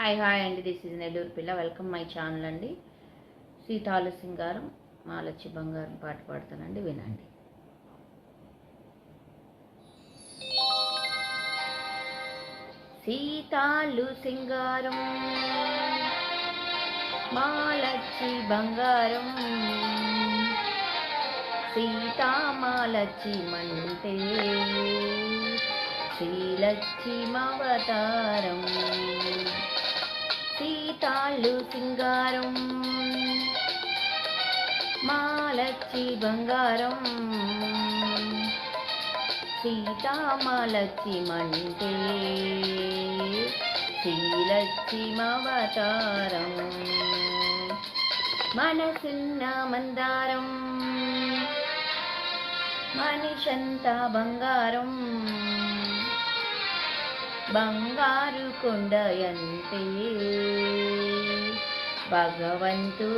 Hi hi అండి this is Nellore పిల్ల. Welcome my channel అండి. సీతాలు సింగారం మాలచ్చి బంగారం పాట పాడతానండి వినండి. సీతాలు సింగారం మాలచ్చి బంగారం. సీతామాలచ్చి మంటే శ్రీలచ్చి మవతారం సీతాళ్ళు సింగారం మాలచ్చి బంగారం సీతామాలచ్చి మంటే శ్రీలచ్చిమవతారం మనసున్న మందారం మనిషంతా బంగారం. బంగారు కొండయంతే. భగవంతుడవతారం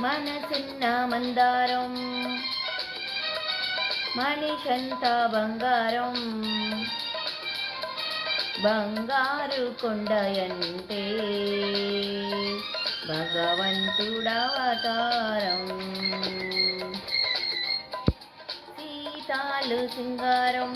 మనసున్న మందారం మనిషంతా బంగారం. బంగారు కొండయంతే. భగవంతుడవతారం. సీతాలు సింగారం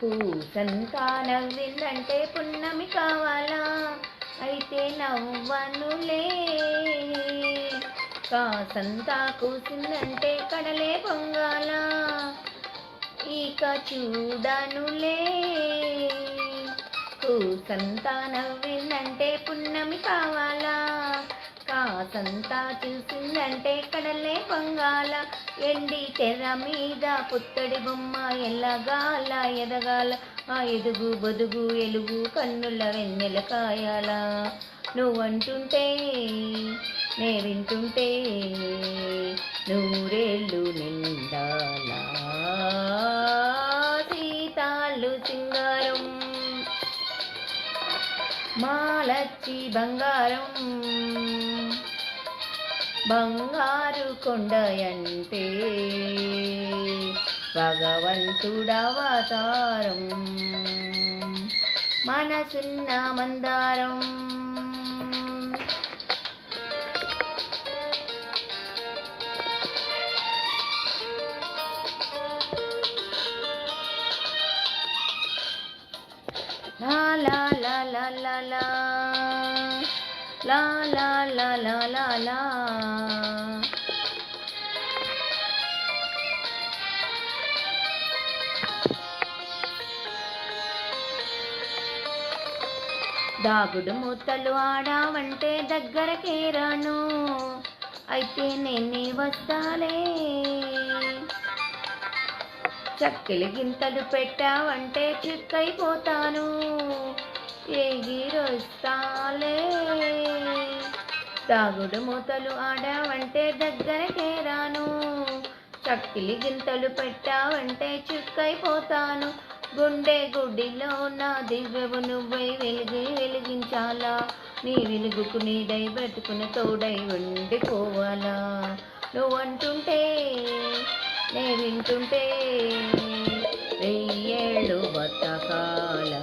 పూసంతా విందంటే పున్నమి కావాలా? అయితే నవ్వనులే. కాసంతా కూసిందంటే కడలే పొంగాల. ఇక చూడనులే. కూసంతా నవ్విందంటే పున్నమి కావాలా. కాసంతా చూసిందంటే కడలే పొంగాల. ఎండి తెర మీద పుత్తడి బొమ్మ ఎల్లగాల ఎదగాల. ఆ ఎదుగు బొదుగు ఎలుగు కన్నుల వెన్నెల కాయాల. నువ్వంటుంటే నే వింటుంటే నూరేళ్ళు నిండాల సీతాళ్ళు సింగారం మాలచ్చి బంగారం బంగారు కొండయంటే భగవంతుడవతారం మనసున్న మందారం. లా లా. లా దాగుడు మూతలు ఆడావంటే దగ్గరకే రాను. అయితే నేనే వస్తాలే. చక్కెలు గింతలు పెట్టావంటే చిక్కైపోతాను. ఎగిరొస్తాలే తాగుడు మూతలు ఆడావంటే దగ్గరకే రాను చక్కిలి గింతలు పెట్టావంటే చిక్కైపోతాను. గుండె గుడిలో నా దివ్యవు నువ్వై వెలిగి వెలిగించాలా? నీ వెలుగుకు నీడై బ్రతుకున తోడై ఉండిపోవాలా? నువ్వంటుంటే నే వింటుంటే వెయ్యేళ్ళు బతకాలా?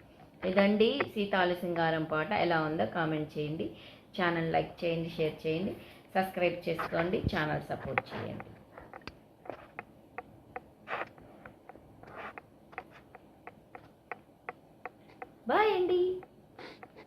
ఇదండి సీతాలు సింగారం పాట. ఎలా ఉందో కామెంట్ చేయండి. ఛానల్ లైక్ చేయండి షేర్ చేయండి. సబ్స్క్రైబ్ చేసుకోండి ఛానల్ సపోర్ట్ చేయండి. బాయ్ అండి.